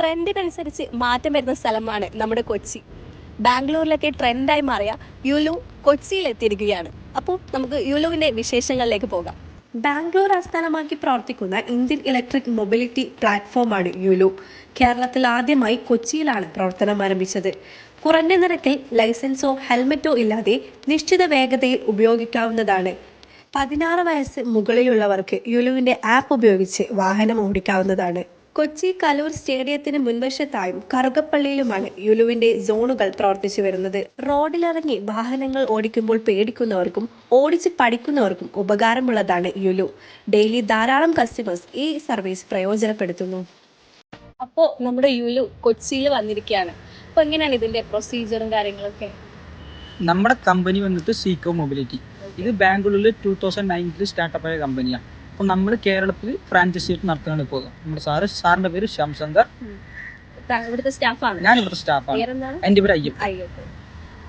ട്രെൻഡിനനുസരിച്ച് മാറ്റം വരുന്ന സ്ഥലമാണ് നമ്മുടെ കൊച്ചി. ബാംഗ്ലൂരിലൊക്കെ ട്രെൻഡായി മാറിയ യുലു കൊച്ചിയിൽ എത്തിയിരിക്കുകയാണ് അപ്പോൾ നമുക്ക് യുലുവിന്റെ വിശേഷങ്ങളിലേക്ക് പോകാം. ബാംഗ്ലൂർ ആസ്ഥാനമാക്കി പ്രവർത്തിക്കുന്ന ഇന്ത്യൻ ഇലക്ട്രിക് മൊബിലിറ്റി പ്ലാറ്റ്ഫോമാണ് യുലു. കേരളത്തിൽ ആദ്യമായി കൊച്ചിയിലാണ് പ്രവർത്തനം ആരംഭിച്ചത്. കുറഞ്ഞ നിരക്കിൽ ലൈസൻസോ ഹെൽമെറ്റോ ഇല്ലാതെ നിശ്ചിത വേഗതയിൽ ഉപയോഗിക്കാവുന്നതാണ്. പതിനാറ് വയസ്സ് മുകളിലുള്ളവർക്ക് യുലുവിന്റെ ആപ്പ് ഉപയോഗിച്ച് വാഹനം ഓടിക്കാവുന്നതാണ്. കൊച്ചി കലൂർ സ്റ്റേഡിയത്തിന് മുൻവശത്തായും കറുകപ്പള്ളിയിലുമാണ് യുലുവിന്റെ സോണുകൾ പ്രവർത്തിച്ചു വരുന്നത്. റോഡിലിറങ്ങി വാഹനങ്ങൾ ഓടിക്കുമ്പോൾ പേടിക്കുന്നവർക്കും ഓടിച്ച് പഠിക്കുന്നവർക്കും ഉപകാരമുള്ളതാണ് യുലു. ഡെയിലി ധാരാളം കസ്റ്റമേഴ്സ് ഈ സർവീസ് പ്രയോജനപ്പെടുത്തുന്നു. അപ്പോൾ നമ്മുടെ യുലു കൊച്ചിയിൽ വന്നിരിക്കുകയാണ്. അപ്പോൾ എങ്ങനെയാണ് ഇതിന്റെ പ്രൊസീജിയറും കാര്യങ്ങളൊക്കെ? നമ്മുടെ കമ്പനി വന്നിട്ട് സീക്കോ മൊബിലിറ്റി ഇത് ബാംഗ്ലൂരിൽ ടൂ തൗസൻഡ് നയന്റിൽ സ്റ്റാർട്ടപ്പ് ആയ കമ്പനിയാണ് അപ്പോൾ നമ്മൾ കേരളത്തിൽ ഫ്രാഞ്ചൈസി ആയിട്ട് നടത്തുകയാണ് ഇപ്പോൾ നമ്മുടെ സാറ് സാറിന്റെ പേര് ശംശങ്കർ താ- ഇവിടുത്തെ സ്റ്റാഫാണ്. ഞാൻ ഇവിടുത്തെ സ്റ്റാഫാണ് എന്റെ പേര് അയ്യം അയ്യപ്പൻ.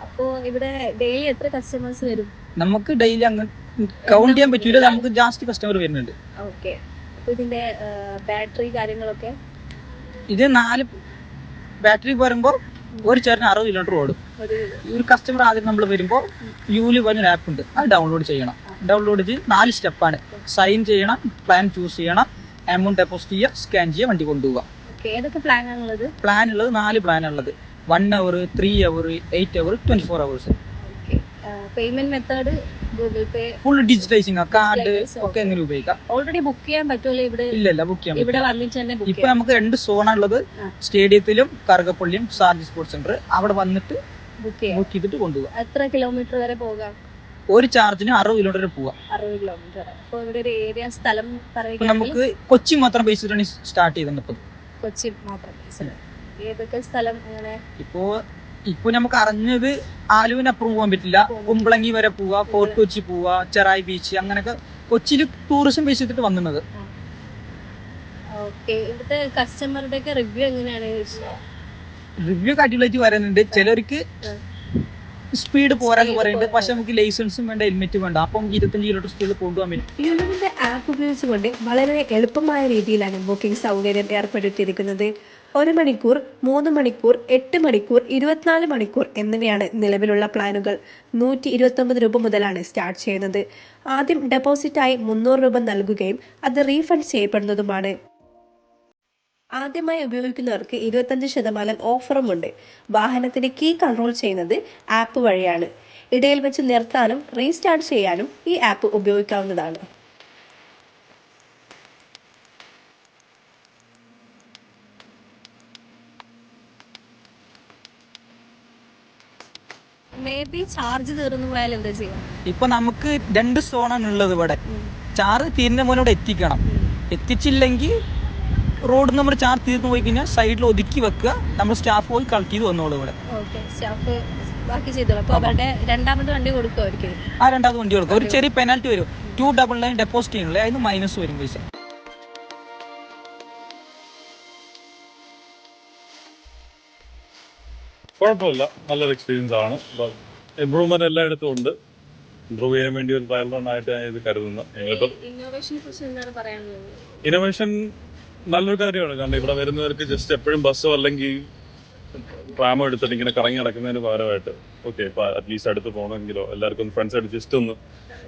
അപ്പോൾ ഇവിടെ ഡെയിലി എത്ര കസ്റ്റമേഴ്സ് വരും? നമുക്ക് ഡെയിലി അങ്ങ് കൗണ്ട് ചെയ്യാൻ പറ്റൂല. നമുക്ക് ജാസ്തി കസ്റ്റമർ വരുന്നുണ്ട്. ഓക്കെ ഇതിന്റെ ബാറ്ററി കാര്യങ്ങളൊക്കെ? ഇത് നാല് ബാറ്ററി വരുമ്പോൾ ഒരു ചേട്ടന് അറുപത് കിലോമീറ്റർ ഓടും. ഒരു ഒരു കസ്റ്റമർ ആദ്യം നമ്മൾ വരുമ്പോൾ യൂലി പറഞ്ഞൊരു ആപ്പ് ഉണ്ട്. അത് ഡൗൺലോഡ് ചെയ്യണം. ഡൗൺലോഡ് ചെയ്ത് നാല് സ്റ്റെപ്പാണ് സൈൻ ചെയ്യണം പ്ലാൻ ചൂസ് ചെയ്യണം എമൗണ്ട് ഡെപ്പോസിറ്റ് ചെയ്യുക സ്കാൻ ചെയ്യുക വണ്ടി കൊണ്ടുപോവുക. പ്ലാൻ ഉള്ളത്? നാല് പ്ലാൻ ഉള്ളത്. One hour three hour eight hour twenty four hours payment method Google Pay full digitising card ഒക്കെ എങ്ങനെ ഉപയോഗിക്കാം? ഓൾറെഡി ബുക്ക് ചെയ്യാൻ പറ്റുമല്ലോ ഇവിടെ? ഇല്ല ഇല്ല ബുക്ക് ചെയ്യാൻ ഇവിടെ. വന്നിട്ട് തന്നെ ഇപ്പൊ നമുക്ക് രണ്ട് സോണാണ് ഉള്ളത്. സ്റ്റേഡിയത്തിലും കറുകപ്പള്ളിയും സാർജി സ്പോർട്സ് സെന്റർ അവിടെ വന്നിട്ട് ബുക്ക് ചെയ്തിട്ട് കൊണ്ടുപോകാം എത്ര കിലോമീറ്റർ വരെ പോകാം? ഒരു ചാർജിന് അറുപത് കിലോമീറ്റർ പോവാം. അറുപത് കിലോമീറ്റർ അപ്പോൾ ഇവിടെ ഒരു ഏരിയ സ്ഥലം ഇപ്പൊ പറയുകയാണെങ്കിൽ നമുക്ക് കൊച്ചി മാത്രം ബേസ് ചെയ്തിട്ടാണ് സ്റ്റാർട്ട് ചെയ്തിട്ടുണ്ട് ഇപ്പൊ. കൊച്ചി മാത്രം ഏതൊക്കെ സ്ഥലം അങ്ങനെ ഇപ്പോ ഇപ്പൊ നമുക്ക് അറിഞ്ഞത് ആലുവിനപ്പുറം പോകാൻ പറ്റില്ല. കുമ്പളങ്ങി വരെ പോവാ ഫോർട്ട് കൊച്ചി പോവാ ചെറായി ബീച്ച് അങ്ങനെയൊക്കെ കൊച്ചിയിൽ ടൂറിസം ബേസ് ചെയ്തിട്ട് വന്നിരുന്നത്. ഓക്കെ. ഇവിടുത്തെ കസ്റ്റമറുടെ ഒക്കെ റിവ്യൂ എങ്ങനെയാണ്? റിവ്യൂ അടിപൊളിയായിട്ട് വരുന്നുണ്ട് ചിലർക്ക് സ്പീഡ് പോരാന്ന് പറയുന്നുണ്ട് പക്ഷെ നമുക്ക് ലൈസൻസും വേണ്ട ഹെൽമെറ്റും വേണ്ട. അപ്പം ഇരുപത്തഞ്ച് കിലോമീറ്റർ സ്പീഡ് കൊണ്ടുപോകാൻ പറ്റും. ആപ്പ് ഉപയോഗിച്ചുകൊണ്ട് വളരെ എളുപ്പമായ രീതിയിലാണ് ബുക്കിംഗ് സൗകര്യം ഏർപ്പെടുത്തിയിരിക്കുന്നത്. ഒരു മണിക്കൂർ മൂന്ന് മണിക്കൂർ എട്ട് മണിക്കൂർ ഇരുപത്തിനാല് മണിക്കൂർ എന്നിവയാണ് നിലവിലുള്ള പ്ലാനുകൾ. നൂറ്റി ഇരുപത്തൊമ്പത് രൂപ മുതലാണ് സ്റ്റാർട്ട് ചെയ്യുന്നത്. ആദ്യം ഡെപ്പോസിറ്റായി മുന്നൂറ് രൂപ നൽകുകയും അത് റീഫണ്ട് ചെയ്യപ്പെടുന്നതുമാണ്. ആദ്യമായി ഉപയോഗിക്കുന്നവർക്ക് ഇരുപത്തഞ്ച് ശതമാനം ഓഫറുമുണ്ട്. വാഹനത്തിന്റെ കീ കൺട്രോൾ ചെയ്യുന്നത് ആപ്പ് വഴിയാണ്. ഇടയിൽ വെച്ച് നിർത്താനും റീസ്റ്റാർട്ട് ചെയ്യാനും ഈ ആപ്പ് ഉപയോഗിക്കാവുന്നതാണ്. ചാർജ് തീർന്നു പോയാൽ എന്താ ചെയ്യാം? ഇപ്പൊ നമുക്ക് രണ്ട് സോണാണ് ഉള്ളത് ഇവിടെ. ചാർജ് തീരുന്ന മോനോട് എത്തിക്കണം. എത്തിച്ചില്ലെങ്കിൽ റോഡ് നമ്മൾ ചാർജ് തീർന്നു പോയി കഴിഞ്ഞാൽ സൈഡിൽ ഒതുക്കി വെക്കുക. നമ്മൾ സ്റ്റാഫ് പോയി കളക്ട് ചെയ്ത് വന്നോളൂ ഇവിടെ. സ്റ്റാഫ് ബാക്കി ചെയ്തോളൂ. അപ്പോൾ അവരുടെ രണ്ടാമത് വണ്ടി കൊടുക്കുമായിരിക്കും ആ രണ്ടാമത് വണ്ടി കൊടുക്കുക ഒരു ചെറിയ പെനാൽറ്റി വരും. ടു ഡബിൾ നയൻ ഡെപ്പോസിറ്റ് ചെയ്യണല്ലേ? അതിന് മൈനസ് വരും പൈസ. കുഴപ്പമില്ല. നല്ലൊരു എക്സ്പീരിയൻസ് ആണ്. ഇമ്പ്രൂവ്മെന്റ് എല്ലായിടത്തും ഉണ്ട്. ഇമ്പ്രൂവ് ചെയ്യാൻ വേണ്ടി ഒരു ട്രയൽ റൺ ആയിട്ട് ഞാൻ ഇത് കരുതുന്നു. ഞങ്ങളിപ്പം ഇന്നോവേഷനെ കുറിച്ച് എന്താണ് പറയാനുള്ളത്? ഇന്നോവേഷൻ നല്ലൊരു കാര്യമാണ്. കാരണം ഇവിടെ വരുന്നവർക്ക് ജസ്റ്റ് എപ്പോഴും ബസ്സോ അല്ലെങ്കിൽ ട്രാമോ എടുത്തിട്ട് ഇങ്ങനെ കറങ്ങി നടക്കുന്നതിന് പകരമായിട്ട്. ഓക്കെ ഇപ്പൊ അറ്റ്ലീസ്റ്റ് അടുത്ത് പോകണമെങ്കിലോ എല്ലാവർക്കും ഫ്രണ്ട്സ് ആയിട്ട് ജസ്റ്റ് ഒന്ന്.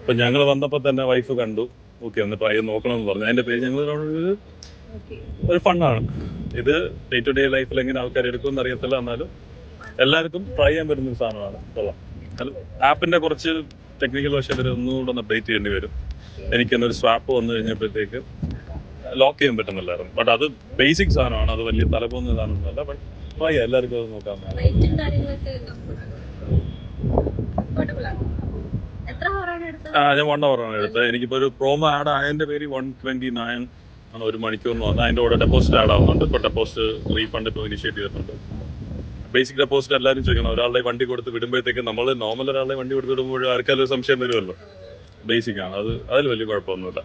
ഇപ്പൊ ഞങ്ങൾ വന്നപ്പോൾ തന്നെ വൈഫ് കണ്ടു. ഓക്കെ ഒന്ന് ട്രൈ നോക്കണം എന്ന് പറഞ്ഞു. അതിന്റെ പേര് ഞങ്ങൾ ഒരു ഫണ്ണാണ്. ഇത് ഡേ ടു ഡേ ലൈഫിൽ എങ്ങനെ ആൾക്കാർ എടുക്കുമെന്ന് അറിയത്തില്ല എന്നാലും എല്ലാവർക്കും ട്രൈ ചെയ്യാൻ പറ്റുന്ന ഒരു സാധനമാണ്. കൊള്ളാം. ആപ്പിന്റെ കുറച്ച് ടെക്നിക്കൽ വശം ഒന്നുകൂടെ ഒന്ന് അപ്ഡേറ്റ് ചെയ്യേണ്ടി വരും. എനിക്ക് സ്വാപ്പ് വന്നു കഴിഞ്ഞപ്പോഴത്തേക്ക്. ലോക്ക് ചെയ്യാൻ പറ്റുന്നില്ലായിരുന്നു. ബട്ട് അത് ബേസിക് സാധനമാണ്. അത് വലിയ തലപോന്ന സാധനമൊന്നുമല്ല ബട്ട് വയ്യ എല്ലാവർക്കും അത് നോക്കാം. റേറ്റും കാര്യങ്ങളൊക്കെ comfortable ആണ്. എത്ര ഹോറാണ് എടുത്തത്? ആ ഞാൻ വൺ ആണ് എടുത്തത്. എനിക്കിപ്പോൾ ഒരു പ്രോമോ ആഡ് ആയതിന്റെ പേര് വൺ ട്വന്റി നയൻ ആണ് ഒരു മണിക്കൂറിന് വന്നത്. അതിന്റെ കൂടെ ഡെപ്പോസിറ്റ് ആഡ് ആവുന്നുണ്ട്. ഇപ്പോൾ ഡെപ്പോസിറ്റ് റീഫണ്ട് ഇപ്പോൾ ഇനിഷ്യേറ്റ് ചെയ്തിട്ടുണ്ട്. ബേസിക് ഡെപ്പോസിറ്റ് എല്ലാവരും ചോദിക്കണം. ഒരാളുടെ വണ്ടി കൊടുത്ത് വിടുമ്പോഴത്തേക്ക് നമ്മൾ നോർമൽ ഒരാളുടെ വണ്ടി കൊടുത്ത് വിടുമ്പോൾ ആർക്കാലും സംശയം വരുമല്ലോ. ബേസിക് ആണ്. അത് അതിൽ വലിയ കുഴപ്പമൊന്നുമില്ല.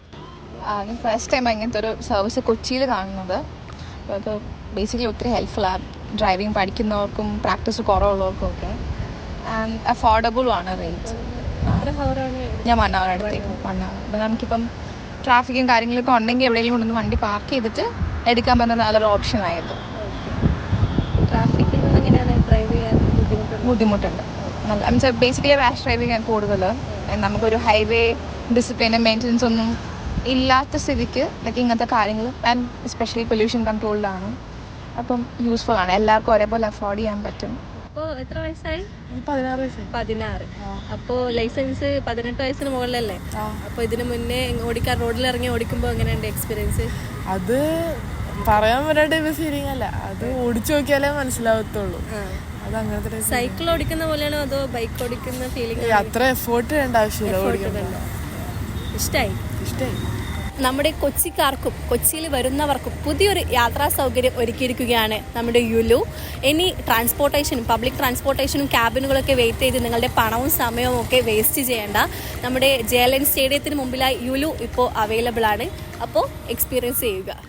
ഞാൻ ഫസ്റ്റ് ടൈം ഇങ്ങനത്തെ ഒരു സർവീസ് കൊച്ചിയിൽ കാണുന്നത്. അപ്പോൾ അത് ബേസിക്കലി ഒത്തിരി ഹെൽപ്ഫുള്ളാണ് ഡ്രൈവിംഗ് പഠിക്കുന്നവർക്കും പ്രാക്ടീസ് കുറവുള്ളവർക്കും ഒക്കെ. ആൻഡ് അഫോർഡബിളും ആണ് റേറ്റ് ഞാൻ വൺ അവർ എടുത്തേക്കും വൺ അവർ അപ്പോൾ നമുക്കിപ്പം ട്രാഫിക്കും കാര്യങ്ങളൊക്കെ ഉണ്ടെങ്കിൽ എവിടെയെങ്കിലും കൊണ്ടൊന്ന് വണ്ടി പാർക്ക് ചെയ്തിട്ട് എടുക്കാൻ പറ്റുന്ന നല്ലൊരു ഓപ്ഷൻ ആയിരുന്നു. ട്രാഫിക്കിൽ എങ്ങനെയാണ് ഡ്രൈവ് ചെയ്യാൻ ബുദ്ധിമുട്ടുണ്ട്. നല്ല ബേസിക്കലി റാഷ് ഡ്രൈവിംഗ് ആണ് കൂടുതൽ നമുക്കൊരു ഹൈവേ ഡിസിപ്ലിൻ മെയിന്റനൻസ് ഒന്നും ഇല്ലാത്ത സ്ഥിതിക്ക് ലൈക്ക് ഇങ്ങനത്തെ കാര്യങ്ങൾ ആൻഡ് എസ്പെഷ്യലി പൊല്യൂഷൻ കൺട്രോളിലാണ് അപ്പം യൂസ്ഫുൾ ആണ്. എല്ലാവർക്കും ഒരേപോലെ അഫോർഡ് ചെയ്യാൻ പറ്റും. അപ്പോൾ എത്ര വയസ്സായി? പതിനാറ് വയസ്സ് പതിനാറ്. അപ്പോൾ ലൈസൻസ് പതിനെട്ട് വയസ്സിന് മുകളിലല്ലേ? അപ്പോൾ ഇതിന് മുന്നേ ഓടിക്കാൻ റോഡിൽ ഇറങ്ങി ഓടിക്കുമ്പോൾ എങ്ങനെയുണ്ട് എക്സ്പീരിയൻസ് അത് പറയാൻ പറ്റാത്ത ഫീലിംഗ് അല്ല. അത് ഓടിച്ചു നോക്കിയാലേ മനസ്സിലാവത്തുള്ളൂ. അത് അങ്ങനത്തെ സൈക്കിൾ ഓടിക്കുന്ന പോലെയാണോ അതോ ബൈക്ക് ഓടിക്കുന്ന ഫീലിംഗ്. അത്ര എഫേർട്ട് വേണ്ട ആവശ്യമില്ല ഓടിക്കുമ്പോൾ ഇഷ്ടമായി ഇഷ്ടമായി നമ്മുടെ കൊച്ചിക്കാർക്കും കൊച്ചിയിൽ വരുന്നവർക്കും പുതിയൊരു യാത്രാ സൗകര്യം ഒരുക്കിയിരിക്കുകയാണ് നമ്മുടെ യുലു. ഇനി ട്രാൻസ്പോർട്ടേഷനും പബ്ലിക് ട്രാൻസ്പോർട്ടേഷനും ക്യാബിനുകളൊക്കെ വെയിറ്റ് ചെയ്ത് നിങ്ങളുടെ പണവും സമയവും ഒക്കെ വേസ്റ്റ് ചെയ്യേണ്ട നമ്മുടെ ജെ എൽ എൻ സ്റ്റേഡിയത്തിന് മുമ്പിലായി യുലു ഇപ്പോൾ അവൈലബിൾ ആണ്. അപ്പോൾ എക്സ്പീരിയൻസ് ചെയ്യുക.